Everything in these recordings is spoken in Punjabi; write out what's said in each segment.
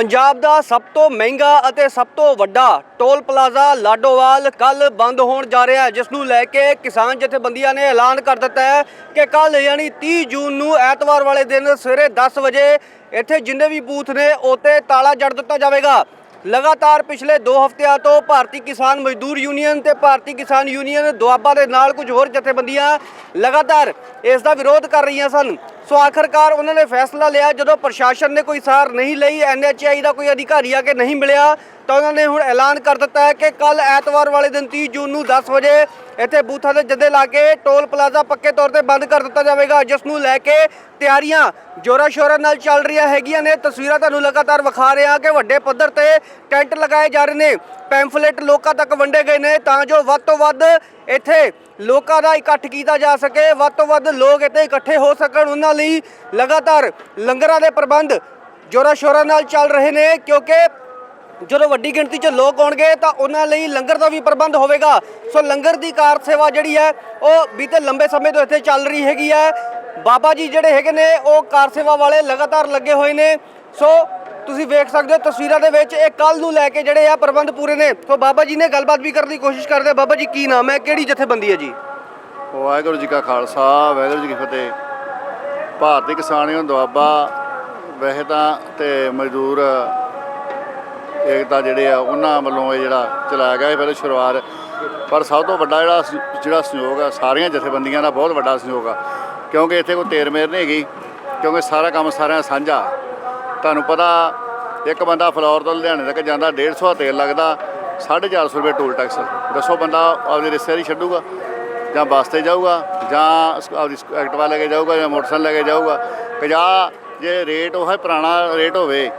ਪੰਜਾਬ ਦਾ ਸਭ ਤੋਂ ਮਹਿੰਗਾ ਅਤੇ ਸਭ ਤੋਂ ਵੱਡਾ ਟੋਲ ਪਲਾਜ਼ਾ ਲਾਡੋਵਾਲ ਕੱਲ ਬੰਦ ਹੋਣ ਜਾ ਰਿਹਾ ਹੈ, ਜਿਸ ਨੂੰ ਲੈ ਕੇ ਕਿਸਾਨ ਜਥੇਬੰਦੀਆਂ ਨੇ ਐਲਾਨ ਕਰ ਦਿੱਤਾ ਹੈ ਕਿ ਕੱਲ ਯਾਨੀ 30 ਜੂਨ ਨੂੰ ਐਤਵਾਰ ਵਾਲੇ ਦਿਨ ਸਵੇਰੇ 10 ਵਜੇ ਇੱਥੇ ਜਿੰਨੇ ਵੀ ਬੂਥ ਨੇ ਉਤੇ ਤਾਲਾ ਜੜ ਦਿੱਤਾ ਜਾਵੇਗਾ। ਲਗਾਤਾਰ ਪਿਛਲੇ 2 ਹਫ਼ਤਿਆਂ ਤੋਂ ਭਾਰਤੀ ਕਿਸਾਨ ਮਜ਼ਦੂਰ ਯੂਨੀਅਨ ਤੇ ਭਾਰਤੀ ਕਿਸਾਨ ਯੂਨੀਅਨ ਦੁਆਬਾ ਦੇ ਨਾਲ ਕੁਝ ਹੋਰ ਜਥੇਬੰਦੀਆਂ ਲਗਾਤਾਰ ਇਸ ਦਾ ਵਿਰੋਧ ਕਰ ਰਹੀਆਂ ਸਨ। ਸੋ ਆਖਰਕਾਰ ਉਹਨਾਂ ਨੇ ਫੈਸਲਾ ਲਿਆ, ਜਦੋਂ ਪ੍ਰਸ਼ਾਸਨ ਨੇ ਕੋਈ ਸਾਰ ਨਹੀਂ ਲਈ ਐਨਐਚਆਈ ਦਾ ਕੋਈ ਅਧਿਕਾਰੀ ਆ ਕੇ ਨਹੀਂ ਮਿਲਿਆ, ਤਾਂ ਉਹਨਾਂ ਨੇ ਹੁਣ ਐਲਾਨ ਕਰ ਦਿੱਤਾ ਹੈ ਕਿ ਕੱਲ ਐਤਵਾਰ ਵਾਲੇ ਦਿਨ 30 ਜੂਨ ਨੂੰ 10 ਵਜੇ ਇੱਥੇ ਬੂਥਾਂ ਦੇ ਜੱਦੇ ਲਾ ਕੇ ਟੋਲ ਪਲਾਜ਼ਾ ਪੱਕੇ ਤੌਰ ਤੇ ਬੰਦ ਕਰ ਦਿੱਤਾ ਜਾਵੇਗਾ, ਜਿਸ ਨੂੰ ਲੈ ਕੇ ਤਿਆਰੀਆਂ ਜੋਰਾ ਸ਼ੋਰਾ ਨਾਲ ਚੱਲ ਰਹੀਆਂ ਹੈਗੀਆਂ ਨੇ। ਤਸਵੀਰਾਂ ਤੁਹਾਨੂੰ ਲਗਾਤਾਰ ਵਿਖਾ ਰਿਹਾ ਕਿ ਵੱਡੇ ਪੱਧਰ ਤੇ ਟੈਂਟ ਲਗਾਏ ਜਾ ਰਹੇ ਨੇ, ਪੈਂਫਲੇਟ ਲੋਕਾਂ ਤੱਕ ਵੰਡੇ ਗਏ ਨੇ, ਤਾਂ ਜੋ ਵੱਧ ਤੋਂ ਵੱਧ ਇੱਥੇ ਲੋਕਾਂ ਦਾ ਇਕੱਠ ਕੀਤਾ ਜਾ ਸਕੇ, ਵੱਧ ਤੋਂ ਵੱਧ ਲੋਕ ਇੱਥੇ ਇਕੱਠੇ ਹੋ ਸਕਣ। ਉਹਨਾਂ ਲਈ ਲਗਾਤਾਰ ਲੰਗਰਾਂ ਦੇ ਪ੍ਰਬੰਧ ਜੋਰਾ ਸ਼ੋਰਾ ਨਾਲ ਚੱਲ ਰਹੇ ਨੇ, ਕਿਉਂਕਿ ਜਦੋਂ ਵੱਡੀ ਗਿਣਤੀ 'ਚ ਲੋਕ ਆਉਣਗੇ ਤਾਂ ਉਹਨਾਂ ਲਈ ਲੰਗਰ ਦਾ ਵੀ ਪ੍ਰਬੰਧ ਹੋਵੇਗਾ। ਸੋ ਲੰਗਰ ਦੀ ਕਾਰ ਸੇਵਾ ਜਿਹੜੀ ਹੈ, ਉਹ ਬੀਤੇ ਲੰਬੇ ਸਮੇਂ ਤੋਂ ਇੱਥੇ ਚੱਲ ਰਹੀ ਹੈਗੀ ਹੈ। ਬਾਬਾ ਜੀ ਜਿਹੜੇ ਹੈਗੇ ਨੇ, ਉਹ ਕਾਰ ਸੇਵਾ ਵਾਲੇ ਲਗਾਤਾਰ ਲੱਗੇ ਹੋਏ ਨੇ। ਸੋ ਤੁਸੀਂ ਵੇਖ ਸਕਦੇ ਹੋ ਤਸਵੀਰਾਂ ਦੇ ਵਿੱਚ ਇਹ ਕੱਲ ਨੂੰ ਲੈ ਕੇ ਜਿਹੜੇ ਆ ਪ੍ਰਬੰਧ ਪੂਰੇ ਨੇ। ਸੋ ਬਾਬਾ ਜੀ ਨੇ ਗੱਲਬਾਤ ਵੀ ਕਰਨ ਦੀ ਕੋਸ਼ਿਸ਼ ਕਰਦੇ ਬਾਬਾ ਜੀ, ਕੀ ਨਾਮ ਹੈ? ਕਿਹੜੀ ਜਥੇਬੰਦੀ ਹੈ ਜੀ? ਵਾਹਿਗੁਰੂ ਜੀ ਕਾ ਖਾਲਸਾ, ਵਾਹਿਗੁਰੂ ਜੀ ਕੀ ਫਤਿਹ। ਭਾਰਤੀ ਕਿਸਾਨ ਯੂਨੀਅਨ ਦੁਆਬਾ, ਵੈਸੇ ਤਾਂ ਤੇ ਮਜ਼ਦੂਰ, ਏਕਤਾ ਜਿਹੜੇ ਆ, ਉਹਨਾਂ ਵੱਲੋਂ ਇਹ ਜਿਹੜਾ ਚਲਾਇਆ ਗਿਆ, ਇਹ ਪਹਿਲੇ ਸ਼ੁਰੂਆਤ। ਪਰ ਸਭ ਤੋਂ ਵੱਡਾ ਜਿਹੜਾ ਜਿਹੜਾ ਸਹਿਯੋਗ ਆ, ਸਾਰੀਆਂ ਜਥੇਬੰਦੀਆਂ ਦਾ ਬਹੁਤ ਵੱਡਾ ਸਹਿਯੋਗ ਆ। ਕਿਉਂਕਿ ਇੱਥੇ ਕੋਈ ਤੇਰ ਮੇਰ ਨਹੀਂ ਹੈਗੀ, ਕਿਉਂਕਿ ਸਾਰਾ ਕੰਮ ਸਾਰਿਆਂ ਦਾ ਸਾਂਝਾ। ਤੁਹਾਨੂੰ ਪਤਾ, ਇੱਕ ਬੰਦਾ ਫਲੋਰ ਤੋਂ ਲੁਧਿਆਣੇ ਤੱਕ ਜਾਂਦਾ 150 ਦਾ ਤੇਲ ਲੱਗਦਾ 450 ਰੁਪਏ ਟੋਲ ਟੈਕਸ ਦੱਸੋ ਬੰਦਾ ਆਪਣੀ ਰਿਸ਼ਤੇਦਾਰੀ ਛੱਡੂਗਾ, ਜਾਂ ਬੱਸ ਤੇ ਜਾਊਗਾ, ਜਾਂ ਸ- ਆਪਦੀ ਸ- ਐਕਟਿਵਾ ਲੈ ਕੇ ਜਾਊਗਾ, ਜਾਂ ਮੋਟਰਸਾਈਕਲ ਲੈ ਕੇ ਜਾਊਗਾ। ਕਿ ਜਾਂ ਜੇ ਰੇਟ ਉਹ ਹੈ ਪੁਰਾਣਾ ਰੇਟ ਹੋਵੇ,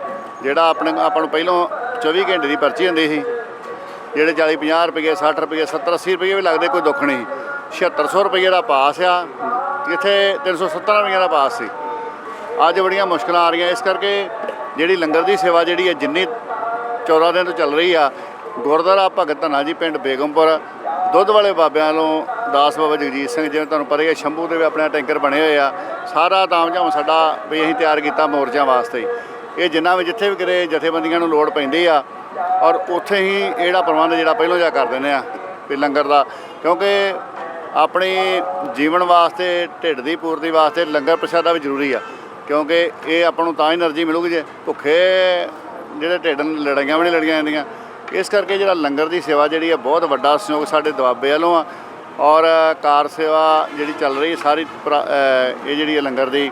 ਜਿਹੜਾ ਆਪਣੇ, ਆਪਾਂ ਨੂੰ ਪਹਿਲਾਂ 24 ਘੰਟੇ ਦੀ ਪਰਚੀ ਹੁੰਦੀ ਸੀ, ਜਿਹੜੇ 40 50 ਰੁਪਏ 60 ਰੁਪਏ 70 80 ਰੁਪਏ ਵੀ ਲੱਗਦੇ, ਕੋਈ ਦੁੱਖ ਨਹੀਂ। 7600 ਰੁਪਏ ਦਾ ਪਾਸ ਆ, ਜਿੱਥੇ 370 ਰੁਪਏ ਦਾ ਪਾਸ ਸੀ। ਅੱਜ ਬੜੀਆਂ ਮੁਸ਼ਕਲਾਂ ਆ ਰਹੀਆਂ। ਇਸ ਕਰਕੇ ਜਿਹੜੀ ਲੰਗਰ ਦੀ ਸੇਵਾ ਜਿਹੜੀ ਹੈ ਜਿੰਨੀ 14 ਦਿਨ ਤੋਂ ਚੱਲ ਰਹੀ ਆ, ਗੁਰਦੁਆਰਾ ਭਗਤ ਧੰਨਾ ਜੀ ਪਿੰਡ ਬੇਗਮਪੁਰ, ਦੁੱਧ ਵਾਲੇ ਬਾਬਿਆਂ ਵੱਲੋਂ ਦਾਸ ਬਾਬਾ ਜਗਜੀਤ ਸਿੰਘ ਜਿਵੇਂ ਤੁਹਾਨੂੰ ਪਤਾ ਹੀ ਹੈ, ਸ਼ੰਭੂ ਦੇ ਵੀ ਆਪਣੇ ਟੈਂਕਰ ਬਣੇ ਹੋਏ ਆ। ਸਾਰਾ ਤਾਮਝਾਮ ਸਾਡਾ ਵੀ ਅਸੀਂ ਤਿਆਰ ਕੀਤਾ ਮੋਰਚਿਆਂ ਵਾਸਤੇ। ਇਹ ਜਿੰਨਾ ਵੀ ਜਿੱਥੇ ਵੀ ਕਿਤੇ ਜਥੇਬੰਦੀਆਂ ਨੂੰ ਲੋੜ ਪੈਂਦੀ ਆ, ਔਰ ਉੱਥੇ ਹੀ ਇਹ ਪ੍ਰਬੰਧ ਜਿਹੜਾ ਪਹਿਲਾਂ ਜਾ ਕਰ ਦਿੰਦੇ ਆ ਵੀ ਲੰਗਰ ਦਾ। ਕਿਉਂਕਿ ਆਪਣੀ ਜੀਵਨ ਵਾਸਤੇ, ਢਿੱਡ ਦੀ ਪੂਰਤੀ ਵਾਸਤੇ ਲੰਗਰ ਪ੍ਰਸ਼ਾਦਾ ਵੀ ਜ਼ਰੂਰੀ ਆ। ਕਿਉਂਕਿ ਇਹ ਆਪਾਂ ਨੂੰ ਤਾਂ એનર્ਜੀ ਮਿਲੂਗੀ ਜੇ ਭੁੱਖੇ ਜਿਹੜੇ ਢਿੱਡ ਲੜਾਈਆਂ ਵੀ ਨਹੀਂ ਲੜੀਆਂ ਜਾਂਦੀਆਂ। ਇਸ ਕਰਕੇ ਜਿਹੜਾ ਲੰਗਰ ਦੀ ਸੇਵਾ ਜਿਹੜੀ ਆ, ਬਹੁਤ ਵੱਡਾ ਸਹਿਯੋਗ ਸਾਡੇ ਦੁਆਬੇ ਵੱਲੋਂ ਆ। ਔਰ ਕਾਰ ਸੇਵਾ ਜਿਹੜੀ ਚੱਲ ਰਹੀ ਸਾਰੀ ਇਹ ਜਿਹੜੀ ਲੰਗਰ ਦੀ,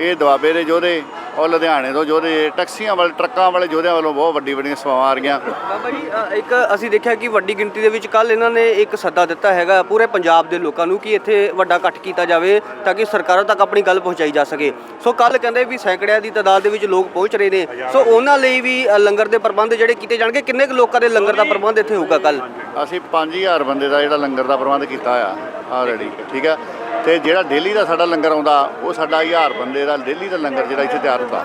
ਇਹ ਦੁਆਬੇ ਦੇ ਯੋਧੇ ਔਰ ਲੁਧਿਆਣੇ ਤੋਂ ਯੋਧੇ ਟੈਕਸੀਆਂ ਵਾਲੇ ਟਰੱਕਾਂ ਵਾਲੇ ਯੋਧਿਆਂ ਵੱਲੋਂ ਬਹੁਤ ਵੱਡੀ ਵੱਡੀਆਂ ਸੇਵਾਵਾਂ ਆ ਰਹੀਆਂ। ਬਾਬਾ ਜੀ ਅ, ਇੱਕ ਅਸੀਂ ਦੇਖਿਆ ਕਿ ਵੱਡੀ ਗਿਣਤੀ ਦੇ ਵਿੱਚ ਕੱਲ ਇਹਨਾਂ ਨੇ ਇੱਕ ਸੱਦਾ ਦਿੱਤਾ ਹੈਗਾ ਪੂਰੇ ਪੰਜਾਬ ਦੇ ਲੋਕਾਂ ਨੂੰ ਕਿ ਇੱਥੇ ਵੱਡਾ ਇਕੱਠ ਕੀਤਾ ਜਾਵੇ ਤਾਂ ਕਿ ਸਰਕਾਰਾਂ ਤੱਕ ਆਪਣੀ ਗੱਲ ਪਹੁੰਚਾਈ ਜਾ ਸਕੇ। ਸੋ ਕੱਲ ਕਹਿੰਦੇ ਵੀ ਸੈਂਕੜਿਆਂ ਦੀ ਤਾਦਾਦ ਦੇ ਵਿੱਚ ਲੋਕ ਪਹੁੰਚ ਰਹੇ ਨੇ। ਸੋ ਉਹਨਾਂ ਲਈ ਵੀ ਅ, ਲੰਗਰ ਦੇ ਪ੍ਰਬੰਧ ਜਿਹੜੇ ਕੀਤੇ ਜਾਣਗੇ। ਕਿੰਨੇ ਕੁ ਲੋਕਾਂ ਦੇ ਲੰਗਰ ਦਾ ਪ੍ਰਬੰਧ ਇੱਥੇ ਹੋਊਗਾ ਕੱਲ ਅਸੀਂ 5000 ਬੰਦੇ ਦਾ ਜਿਹੜਾ ਲੰਗਰ ਦਾ ਪ੍ਰਬੰਧ ਕੀਤਾ ਆ ਆਲਰੇਡੀ ਠੀਕ ਆ? ਤੇ ਜਿਹੜਾ ਡੇਲੀ ਦਾ ਸਾਡਾ ਲੰਗਰ ਆਉਂਦਾ, ਉਹ ਸਾਡਾ 1000 ਬੰਦੇ ਦਾ ਡੇਲੀ ਦਾ ਲੰਗਰ ਜਿਹੜਾ ਇੱਥੇ ਤਿਆਰ ਹੁੰਦਾ।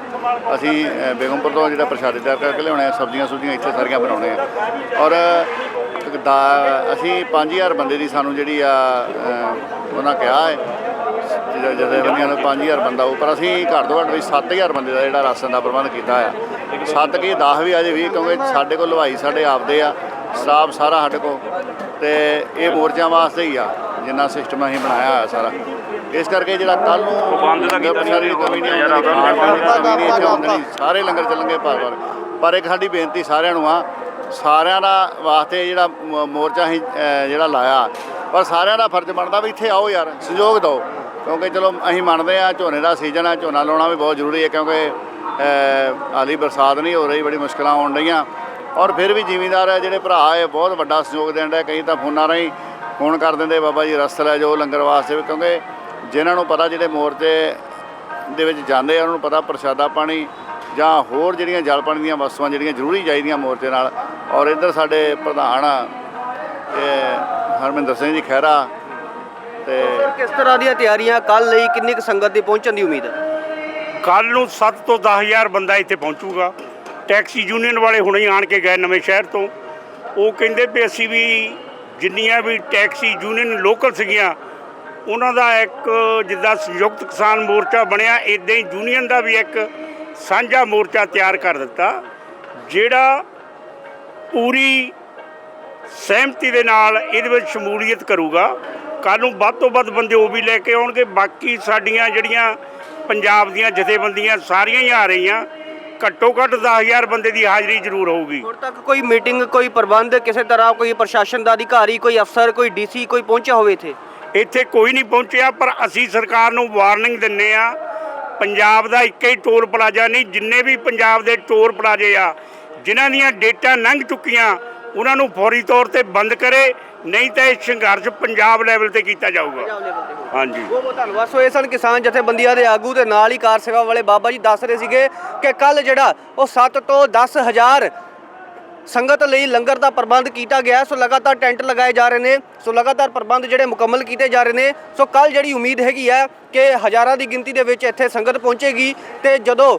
ਅਸੀਂ ਬੇਗਮਪੁਰ ਤੋਂ ਜਿਹੜਾ ਪ੍ਰਸ਼ਾਦ ਤਿਆਰ ਕਰਕੇ ਲਿਆਉਣੇ ਆ, ਸਬਜ਼ੀਆਂ ਸੁਬਜ਼ੀਆਂ ਇੱਥੇ ਸਾਰੀਆਂ ਬਣਾਉਣੇ ਆ। ਔਰ ਦਾ, ਅਸੀਂ 5000 ਬੰਦੇ ਦੀ ਸਾਨੂੰ ਜਿਹੜੀ ਆ ਉਹਨਾਂ ਕਿਹਾ ਹੈ, ਜਿਹੜਾ ਜਥੇਬੰਦੀਆਂ ਨੂੰ 5000 ਬੰਦਾ ਉਹ, ਪਰ ਅਸੀਂ ਘੱਟ ਤੋਂ ਘੱਟ ਵੀ 7000 ਬੰਦੇ ਦਾ ਜਿਹੜਾ ਰਾਸ਼ਨ ਦਾ ਪ੍ਰਬੰਧ ਕੀਤਾ ਆ। 7 ਕੀ 10 ਵੀ ਅਜੇ ਵੀ, ਕਿਉਂਕਿ ਸਾਡੇ ਕੋਲ ਹਲਵਾਈ ਸਾਡੇ ਆਪਦੇ ਆ, ਸਟਾਫ ਸਾਰਾ ਸਾਡੇ ਕੋਲ, ਤੇ ਇਹ ਮੋਰਚਿਆਂ ਵਾਸਤੇ ਹੀ ਆ। ਜਿੰਨਾ ਸਿਸਟਮ ਅਸੀਂ ਬਣਾਇਆ ਹੋਇਆ ਸਾਰਾ। ਇਸ ਕਰਕੇ ਜਿਹੜਾ ਕੱਲ ਨੂੰ ਬੰਦ ਦਾ ਕੀਤਾ ਦੀ ਕਮੀ ਨਹੀਂ ਆਉਂਦੀ ਖਾਣ ਪੀਣ ਦੀ ਕਮੀ ਨਹੀਂ ਇੱਥੇ ਆਉਂਦੀ ਸਾਰੇ ਲੰਗਰ ਚੱਲਣਗੇ ਪਰ ਪਰ ਪਰ ਇੱਕ ਸਾਡੀ ਬੇਨਤੀ ਸਾਰਿਆਂ ਨੂੰ ਆ ਸਾਰਿਆਂ ਦਾ ਵਾਸਤੇ ਜਿਹੜਾ ਮੋਰਚਾ ਅਸੀਂ ਜਿਹੜਾ ਲਾਇਆ ਪਰ ਸਾਰਿਆਂ ਦਾ ਫਰਜ਼ ਬਣਦਾ ਵੀ ਇੱਥੇ ਆਓ ਯਾਰ ਸਹਿਯੋਗ ਦਿਓ। ਕਿਉਂਕਿ ਚਲੋ ਅਸੀਂ ਮੰਨਦੇ ਆ ਝੋਨੇ ਦਾ ਸੀਜ਼ਨ ਆ ਝੋਨਾ ਲਾਉਣਾ ਵੀ ਬਹੁਤ ਜ਼ਰੂਰੀ ਹੈ ਕਿਉਂਕਿ ਹਾਲੀ ਬਰਸਾਤ ਨਹੀਂ ਹੋ ਰਹੀ ਬੜੀ ਮੁਸ਼ਕਲਾਂ ਆਉਣ ਰਹੀਆਂ ਔਰ ਫਿਰ ਵੀ ਜ਼ਿਮੀਂਦਾਰ ਹੈ ਜਿਹੜੇ ਭਰਾ ਹੈ ਬਹੁਤ ਵੱਡਾ ਸਹਿਯੋਗ ਦੇਣ ਦਾ ਕਈ ਤਾਂ ਫੋਨਾਂ ਰਾਹੀਂ ਫੋਨ ਕਰ ਦਿੰਦੇ ਬਾਬਾ ਜੀ ਰਸਤ ਲੈ ਜੋ ਲੰਗਰ ਵਾਸਤੇ ਵੀ ਕਿਉਂਕਿ ਜਿਨ੍ਹਾਂ ਨੂੰ ਪਤਾ ਜਿਹੜੇ ਮੋਰਚੇ ਦੇ ਵਿੱਚ ਜਾਂਦੇ ਆ ਉਹਨਾਂ ਨੂੰ ਪਤਾ ਪ੍ਰਸ਼ਾਦਾ ਪਾਣੀ ਜਾਂ ਹੋਰ ਜਿਹੜੀਆਂ ਜਲ ਪਾਣੀ ਦੀਆਂ ਵਸਤੂਆਂ ਜਿਹੜੀਆਂ ਜ਼ਰੂਰੀ ਚਾਹੀਦੀਆਂ ਮੋਰਚੇ ਨਾਲ। ਔਰ ਇੱਧਰ ਸਾਡੇ ਪ੍ਰਧਾਨ ਆ, ਇਹ ਹਰਮਿੰਦਰ ਸਿੰਘ ਜੀ ਖਹਿਰਾ ਤੇ ਸਰ ਕਿਸ ਤਰ੍ਹਾਂ ਦੀਆਂ ਤਿਆਰੀਆਂ? ਕੱਲ ਲਈ ਕਿੰਨੀ ਕੁ ਸੰਗਤ ਦੀ ਪਹੁੰਚਣ ਦੀ ਉਮੀਦ ਹੈ? ਕੱਲ ਨੂੰ 7 ਤੋਂ 10000 ਬੰਦਾ ਇੱਥੇ ਪਹੁੰਚੂਗਾ। ਟੈਕਸੀ ਯੂਨੀਅਨ ਵਾਲੇ ਹੁਣੇ ਆਣ ਕੇ ਗਏ ਨਵੇਂ ਸ਼ਹਿਰ ਤੋਂ। ਉਹ ਕਹਿੰਦੇ ਵੀ ਅਸੀਂ ਵੀ ਜਿੰਨੀਆਂ ਵੀ ਟੈਕਸੀ ਯੂਨੀਅਨ ਲੋਕਲ ਸੀਗੀਆਂ, ਉਹਨਾਂ ਦਾ ਇੱਕ ਜਿੱਦਾਂ ਸੰਯੁਕਤ ਕਿਸਾਨ ਮੋਰਚਾ ਬਣਿਆ ਇਦਾਂ ਹੀ ਯੂਨੀਅਨ ਦਾ ਵੀ ਇੱਕ ਸਾਂਝਾ ਮੋਰਚਾ ਤਿਆਰ ਕਰ ਦਿੱਤਾ, ਜਿਹੜਾ ਪੂਰੀ ਸਹਿਮਤੀ ਦੇ ਨਾਲ ਇਹਦੇ ਵਿੱਚ ਸ਼ਮੂਲੀਅਤ ਕਰੂਗਾ। ਕੱਲ ਨੂੰ ਵੱਧ ਤੋਂ ਵੱਧ ਬੰਦੇ ਉਹ ਵੀ ਲੈ ਕੇ ਆਉਣਗੇ, ਬਾਕੀ ਸਾਡੀਆਂ ਜਿਹੜੀਆਂ ਪੰਜਾਬ ਦੀਆਂ ਜਥੇਬੰਦੀਆਂ ਸਾਰੀਆਂ ਹੀ ਆ ਰਹੀਆਂ ਘੱਟੋ ਘੱਟ 10000 ਬੰਦੇ ਦੀ ਹਾਜ਼ਰੀ ਜ਼ਰੂਰ ਹੋਊਗੀ। ਹੁਣ ਤੱਕ ਕੋਈ ਮੀਟਿੰਗ ਕੋਈ ਪ੍ਰਬੰਧ ਕਿਸੇ ਤਰ੍ਹਾਂ ਕੋਈ ਪ੍ਰਸ਼ਾਸਨ ਦਾ ਅਧਿਕਾਰੀ ਕੋਈ ਅਫਸਰ ਕੋਈ ਡੀਸੀ ਕੋਈ ਪਹੁੰਚਿਆ ਹੋਵੇ ਇੱਥੇ? ਇੱਥੇ ਕੋਈ ਨਹੀਂ ਪਹੁੰਚਿਆ ਪਰ ਅਸੀਂ ਸਰਕਾਰ ਨੂੰ ਵਾਰਨਿੰਗ ਦਿੰਨੇ ਆ ਪੰਜਾਬ ਦਾ ਇੱਕ ਹੀ ਟੋਲ ਪਲਾਜ਼ਾ ਨਹੀਂ ਜਿੰਨੇ ਵੀ ਪੰਜਾਬ ਦੇ ਟੋਲ ਪਲਾਜ਼ੇ ਆ ਜਿਨ੍ਹਾਂ ਦੀਆਂ ਡੇਟਾਂ ਲੰਘ ਚੁੱਕੀਆਂ ਉਹਨਾਂ ਨੂੰ ਫੌਰੀ ਤੌਰ ਤੇ ਬੰਦ ਕਰੇ ਨਹੀਂ ਤਾਂ ਇਹ ਸੰਘਰਸ਼ ਪੰਜਾਬ ਲੈਵਲ ਤੇ ਕੀਤਾ ਜਾਊਗਾ। ਹਾਂਜੀ। ਬਹੁਤ ਬਹੁਤ ਧੰਨਵਾਦ। ਸੋ ਇਹ ਸਨ ਕਿਸਾਨ ਜਥੇਬੰਦੀਆਂ ਦੇ ਆਗੂ ਤੇ ਨਾਲ ਹੀ ਕਾਰ ਸੇਵਾ ਵਾਲੇ ਬਾਬਾ ਜੀ ਦੱਸ ਰਹੇ ਸੀਗੇ ਕਿ ਕੱਲ ਜਿਹੜਾ ਉਹ 7 ਤੋਂ 10 ਹਜ਼ਾਰ ਸੰਗਤ ਲਈ ਲੰਗਰ ਦਾ ਪ੍ਰਬੰਧ ਕੀਤਾ ਗਿਆ। ਸੋ ਲਗਾਤਾਰ ਟੈਂਟ ਲਗਾਏ ਜਾ ਰਹੇ ਨੇ। ਸੋ ਲਗਾਤਾਰ ਪ੍ਰਬੰਧ ਜਿਹੜੇ ਮੁਕੰਮਲ ਕੀਤੇ ਜਾ ਰਹੇ ਨੇ। ਸੋ ਕੱਲ ਜਿਹੜੀ ਉਮੀਦ ਹੈਗੀ ਹੈ ਕਿ ਹਜ਼ਾਰਾਂ ਦੀ ਗਿਣਤੀ ਦੇ ਵਿੱਚ ਇੱਥੇ ਸੰਗਤ ਪਹੁੰਚੇਗੀ ਤੇ ਜਦੋਂ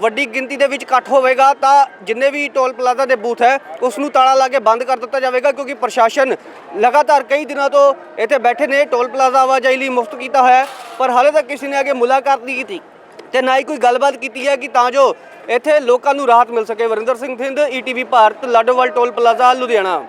ਵੱਡੀ ਗਿਣਤੀ ਦੇ ਵਿੱਚ ਇਕੱਠ ਹੋਵੇਗਾ, ਤਾਂ ਜਿੰਨੇ ਵੀ ਟੋਲ ਪਲਾਜ਼ਾ ਦੇ ਬੂਥ ਹੈ ਉਸ ਨੂੰ ਤਾਲਾ ਲਾ ਕੇ ਬੰਦ ਕਰ ਦਿੱਤਾ ਜਾਵੇਗਾ, ਕਿਉਂਕਿ ਪ੍ਰਸ਼ਾਸਨ ਲਗਾਤਾਰ ਕਈ ਦਿਨਾਂ ਤੋਂ ਇੱਥੇ ਬੈਠੇ ਨੇ, ਟੋਲ ਪਲਾਜ਼ਾ ਆਵਾਜਾਈ ਲਈ ਮੁਫਤ ਕੀਤਾ ਹੋਇਆ ਪਰ ਹਾਲੇ ਤੱਕ ਕਿਸੇ ਨੇ ਅੱਗੇ ਮੁਲਾਕਾਤ ਨਹੀਂ ਕੀਤੀ ਤੇ ਨਾ ਹੀ ਕੋਈ ਗੱਲਬਾਤ ਕੀਤੀ ਹੈ ਕਿ ਤਾਂ ਜੋ ਇੱਥੇ ਲੋਕਾਂ ਨੂੰ ਰਾਹਤ ਮਿਲ ਸਕੇ। Varinder Singh Thind, ETV Bharat, Ladowal toll plaza, Ludhiana.